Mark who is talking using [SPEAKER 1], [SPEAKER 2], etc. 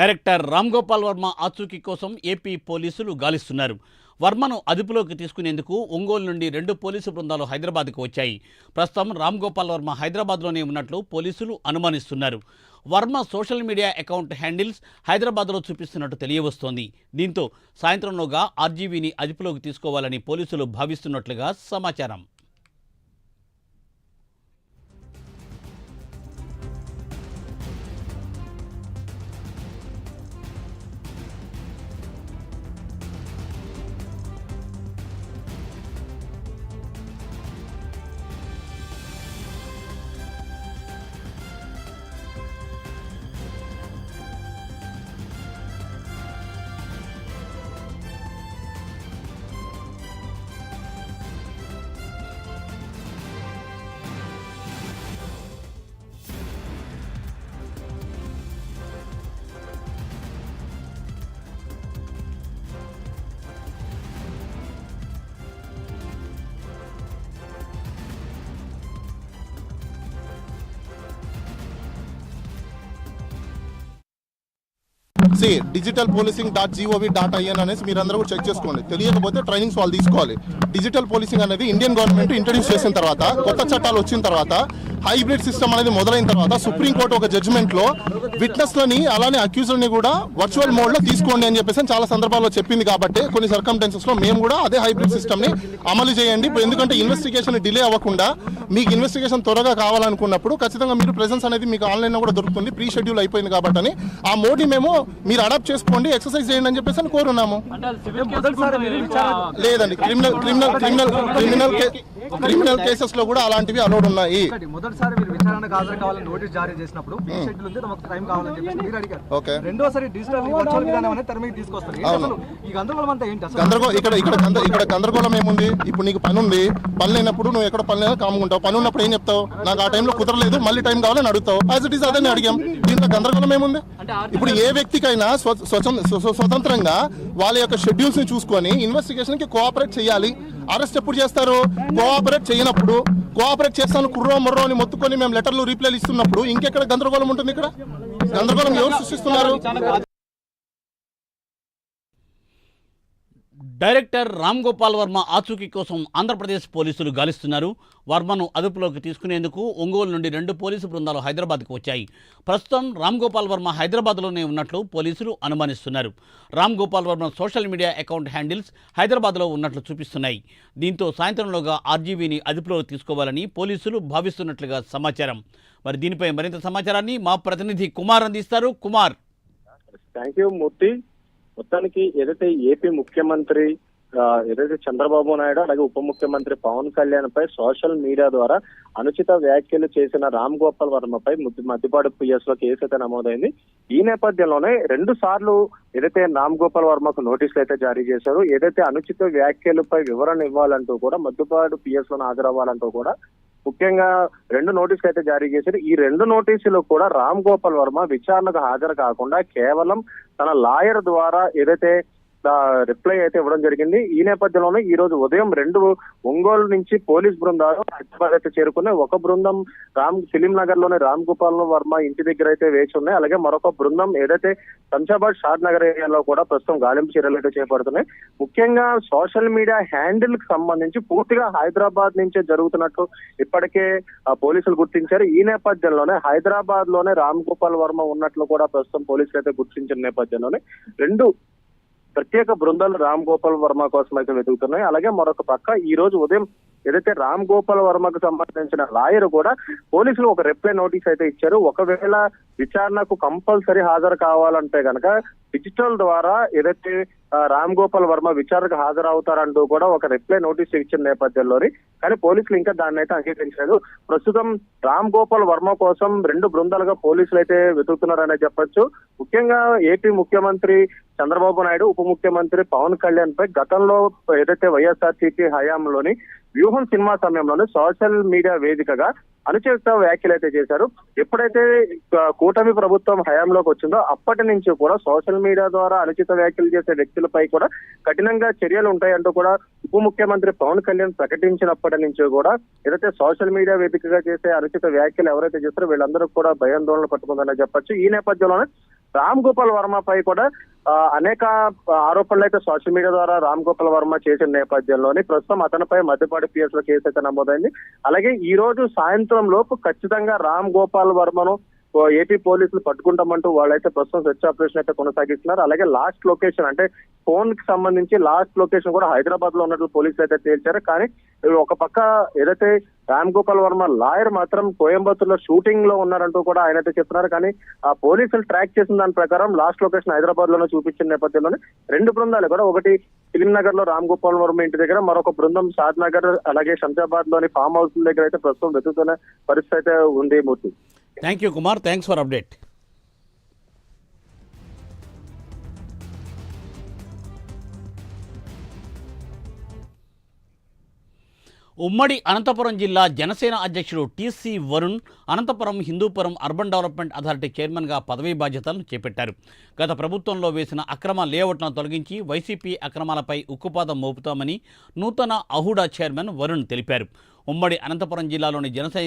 [SPEAKER 1] Director Ram Gopal Varma ఆచూకీ కోసం AP పోలీసులు గాలిస్తున్నారు. వర్మను అదుపులోకి తీసుకునేందుకు ఒంగోలు నుండి రెండు పోలీసు బృందాలు హైదరాబాద్కు వచ్చాయి. ప్రస్తుతం రామ్ గోపాల్ వర్మ హైదరాబాద్లోనే ఉన్నట్లు పోలీసులు అనుమానిస్తున్నారు. Varma social media account handles హైదరాబాద్లో చూపిస్తున్నట్టు తెలియవస్తోంది. దీంతో సాయంత్రంలోగా ఆర్జీవీని అదుపులోకి తీసుకోవాలని పోలీసులు భావిస్తున్నట్లుగా సమాచారం.
[SPEAKER 2] C digital policing dot GOV dot IN అనేసి మీరందరూ కూడా చెక్ చేసుకోండి. తెలియకపోతే ట్రైనింగ్స్ వాళ్ళు తీసుకోవాలి. డిజిటల్ పోలీసింగ్ అనేది ఇండియన్ గవర్నమెంట్ ఇంట్రడ్యూస్ చేసిన తర్వాత కొత్త చట్టాలు వచ్చిన తర్వాత హైబ్రిడ్ సిస్టమ్ అనేది మొదలైన తర్వాత సుప్రీంకోర్టు ఒక జడ్జిమెంట్లో విట్నెస్లని అలానే అక్యూజ్లని కూడా వర్చువల్ మోడ్లో తీసుకోండి అని చెప్పేసి చాలా సందర్భాల్లో చెప్పింది కాబట్టి కొన్ని సర్కమ్టెన్సెస్లో మేము కూడా అదే హైబ్రిడ్ సిస్టమ్ని అమలు చేయండి. ఎందుకంటే ఇన్వెస్టిగేషన్ డిలే అవ్వకుండా మీకు ఇన్వెస్టిగేషన్ త్వరగా కావాలనుకున్నప్పుడు ఖచ్చితంగా మీరు ప్రెసెన్స్ అనేది మీకు ఆన్లైన్లో కూడా దొరుకుతుంది. ప్రీ షెడ్యూల్ అయిపోయింది కాబట్టి అని ఆ మోడ్ని మేము మీరు అడాప్ట్ చేసుకోండి ఎక్సర్సైజ్ చేయండి అని చెప్పేసి అని కోరున్నాము. లేదండి. Criminal criminal criminal criminal criminal కేసెస్లో కూడా అలాంటివి అలౌడ్ ఉన్నాయి.
[SPEAKER 3] మొదటిసారి మీరు విచారణకు హాజరు కావాలని నోటీస్ జారీ చేసినప్పుడు షెడ్యూల్ ఉంది టైం కావాలని చెప్పేసి మీరు అడిగారు.
[SPEAKER 2] ఓకే
[SPEAKER 3] రెండోసారి డిజిటల్ వర్చువల్ విధానం అనేది తీసుకొస్తారు. అసలు ఈ గందరగోళం అంతా ఏంటి? అసలు
[SPEAKER 2] గందరగోళం ఇక్కడ ఇక్కడ గంద- ఇక్కడ గందరగోళం ఏముంది? ఇప్పుడు నీకు పని ఉంది. పని లేనప్పుడు నువ్వు ఎక్కడ పని లేదా కాముకుంటావు పని ఉన్నప్పుడు ఏం చెప్తావు? నాకు ఆ టైంలో కుదరలేదు. మళ్ళీ టైం కావాలని అడుగుతావు. యాజ్ ఇట్ ఈస్ అదే అడిగాం. దీంట్లో గందరగోళం ఏముంది? ఇప్పుడు ఏ వ్యక్తికైనా స్వ- స్వతం- స్వ- స్వతంత్రంగా వాళ్ళ యొక్క షెడ్యూల్స్ని చూసుకొని ఇన్వెస్టిగేషన్కి కోఆపరేట్ చేయాలి. అరెస్ట్ ఎప్పుడు చేస్తారు? కోఆపరేట్ చేయనప్పుడు కోఆపరేట్ చేస్తాను కుర్రో ముర్రో అని మొత్తుకొని మేము లెటర్లు రీప్లైలు ఇస్తున్నప్పుడు ఇంకెక్కడ గందరగోళం ఉంటుంది ఇక్కడ? గందరగోళం ఎవరు సృష్టిస్తున్నారు?
[SPEAKER 1] డైరెక్టర్ రామ్ గోపాల్ వర్మ ఆచూకీ కోసం ఆంధ్రప్రదేశ్ పోలీసులు గాలిస్తున్నారు. వర్మను అదుపులోకి తీసుకునేందుకు ఒంగోలు నుండి రెండు పోలీసు బృందాలు హైదరాబాద్కు వచ్చాయి. ప్రస్తుతం రామ్ గోపాల్ వర్మ హైదరాబాద్లోనే ఉన్నట్లు పోలీసులు అనుమానిస్తున్నారు. Ram Gopal Varma social media account handles హైదరాబాద్లో ఉన్నట్లు చూపిస్తున్నాయి. దీంతో సాయంత్రంలోగా ఆర్జీవీని అదుపులోకి తీసుకోవాలని పోలీసులు భావిస్తున్నట్లుగా సమాచారం. మరి దీనిపై మరింత సమాచారాన్ని మా ప్రతినిధి కుమార్ అందిస్తారు. కుమార్.
[SPEAKER 4] Thank you Murthy. మొత్తానికి ఏదైతే ఏపీ ముఖ్యమంత్రి ఏదైతే చంద్రబాబు నాయుడు అలాగే ఉప ముఖ్యమంత్రి పవన్ కళ్యాణ్ పై సోషల్ మీడియా ద్వారా అనుచిత వ్యాఖ్యలు చేసిన రామ్ గోపాల్ వర్మపై ముద్దు- మద్దిపాడు పిఎస్లో కేసు అయితే నమోదైంది. ఈ నేపథ్యంలోనే రెండు సార్లు ఏదైతే రామ్ గోపాల్ వర్మకు నోటీసులు అయితే జారీ చేశారు ఏదైతే అనుచిత వ్యాఖ్యలపై వివరణ ఇవ్వాలంటూ కూడా మద్దుపాడు పిఎస్లో హాజరవ్వాలంటూ కూడా ముఖ్యంగా రెండు నోటీసులు అయితే జారీ చేశారు. ఈ రెండు నోటీసులు కూడా రామ్ గోపాల్ వర్మ విచారణకు హాజరు కాకుండా కేవలం తన లాయర్ ద్వారా ఏదైతే రిప్లై అయితే ఇవ్వడం జరిగింది. ఈ నేపథ్యంలోనే ఈ రోజు ఉదయం రెండు ఒంగోలు నుంచి పోలీస్ బృందాలు హైదరాబాద్ అయితే చేరుకున్నాయి. ఒక బృందం రామ్ ఫిలిం నగర్లోని రామ్ గోపాల్ వర్మ ఇంటి దగ్గర అయితే వేచి ఉన్నాయి. అలాగే మరొక బృందం ఏదైతే శంషాబాద్ షాద్ నగర్ ఏరియాలో కూడా ప్రస్తుతం గాలింపు చర్యలు అయితే చేపడుతున్నాయి. ముఖ్యంగా సోషల్ మీడియా హ్యాండిల్కి సంబంధించి పూర్తిగా హైదరాబాద్ నుంచే జరుగుతున్నట్టు ఇప్పటికే ఆ, పోలీసులు గుర్తించారు. ఈ నేపథ్యంలోనే హైదరాబాద్లోనే రామ్ గోపాల్ వర్మ ఉన్నట్లు కూడా ప్రస్తుతం పోలీసులు అయితే గుర్తించిన నేపథ్యంలోనే రెండు ప్రత్యేక బృందాలు రామ్ గోపాల్ వర్మ కోసం అయితే వెతుకుతున్నాయి. అలాగే మరొక పక్క ఈ రోజు ఉదయం ఏదైతే రామ్ గోపాల్ వర్మకు సంబంధించిన లాయర్ కూడా పోలీసులు ఒక రిప్లై నోటీస్ అయితే ఇచ్చారు. ఒకవేళ విచారణకు కంపల్సరీ హాజరు కావాలంటే గనక డిజిటల్ ద్వారా ఏదైతే రామ్ గోపాల్ వర్మ విచారణకు హాజరవుతారంటూ కూడా ఒక రిప్లై నోటీస్ ఇచ్చిన నేపథ్యంలోని. కానీ పోలీసులు ఇంకా దాన్ని అయితే అంగీకరించలేదు. ప్రస్తుతం రామ్ గోపాల్ వర్మ కోసం రెండు బృందాలుగా పోలీసులు అయితే వెతుకుతున్నారనే చెప్పొచ్చు. ముఖ్యంగా ఏపీ ముఖ్యమంత్రి చంద్రబాబు నాయుడు ఉప ముఖ్యమంత్రి పవన్ కళ్యాణ్ పై గతంలో ఏదైతే వైఎస్ఆర్సీపీ హయాంలోని వ్యూహం సినిమా సమయంలోనే సోషల్ మీడియా వేదికగా అనుచిత వ్యాఖ్యలు అయితే చేశారు. ఎప్పుడైతే కూటమి ప్రభుత్వం హయాంలోకి వచ్చిందో అప్పటి నుంచి కూడా సోషల్ మీడియా ద్వారా అనుచిత వ్యాఖ్యలు చేసే వ్యక్తులపై కూడా కఠినంగా చర్యలు ఉంటాయంటూ కూడా ఉప ముఖ్యమంత్రి పవన్ కళ్యాణ్ ప్రకటించినప్పటి నుంచి కూడా ఏదైతే సోషల్ మీడియా వేదికగా చేసే అనుచిత వ్యాఖ్యలు ఎవరైతే చేస్తారో వీళ్ళందరూ కూడా భయాందోళన పట్టుకుందని చెప్పొచ్చు. ఈ నేపథ్యంలోనే రామ్ గోపాల్ వర్మ పై కూడా అనేక ఆరోపణలు అయితే సోషల్ మీడియా ద్వారా రామ్ గోపాల్ వర్మ చేసిన నేపథ్యంలోని ప్రస్తుతం అతనిపై మధ్యపాటి పిఎస్లో కేసు అయితే నమోదైంది. అలాగే ఈ రోజు సాయంత్రం లోపు ఖచ్చితంగా రామ్ గోపాల్ వర్మను ఏపీ పోలీసులు పట్టుకుంటామంటూ వాళ్ళైతే ప్రస్తుతం సెర్చ్ ఆపరేషన్ అయితే కొనసాగిస్తున్నారు. అలాగే లాస్ట్ లొకేషన్ అంటే ఫోన్కి సంబంధించి లాస్ట్ లొకేషన్ కూడా హైదరాబాద్లో ఉన్నట్లు పోలీసులు అయితే తేల్చారు. కానీ ఒక పక్క ఏదైతే రామ్ గోపాల్ వర్మ లాయర్ మాత్రం కోయంబత్తూర్లో షూటింగ్లో ఉన్నారంటూ కూడా ఆయన అయితే చెప్తున్నారు. కానీ ఆ పోలీసులు ట్రాక్ చేసిన దాని ప్రకారం లాస్ట్ లొకేషన్ హైదరాబాద్లోనే చూపించిన నేపథ్యంలోనే రెండు బృందాలు కూడా ఒకటి ఫిలిం నగర్లో రామ్ గోపాల్ వర్మ ఇంటి దగ్గర మరొక బృందం షాద్ నగర్ అలాగే శంషాబాద్లోని ఫామ్ హౌస్ దగ్గర అయితే ప్రస్తుతం వెతుకుతున్న పరిస్థితి అయితే ఉంది Murthy.
[SPEAKER 1] Thank you Kumar thanks for update ఉమ్మడి అనంతపురం జిల్లా జనసేన అధ్యక్షుడు TC Varun Anantapur Hindupur urban development authority చైర్మన్గా పదవీ బాధ్యతలను చేపట్టారు. గత ప్రభుత్వంలో వేసిన అక్రమ లేఅవుట్లను తొలగించి వైసీపీ అక్రమాలపై ఉక్కుపాదం మోపుతామని నూతన అహుడా చైర్మన్ వరుణ్ తెలిపారు. ఉమ్మడి అనంతపురం జిల్లాలోని జనసైనిక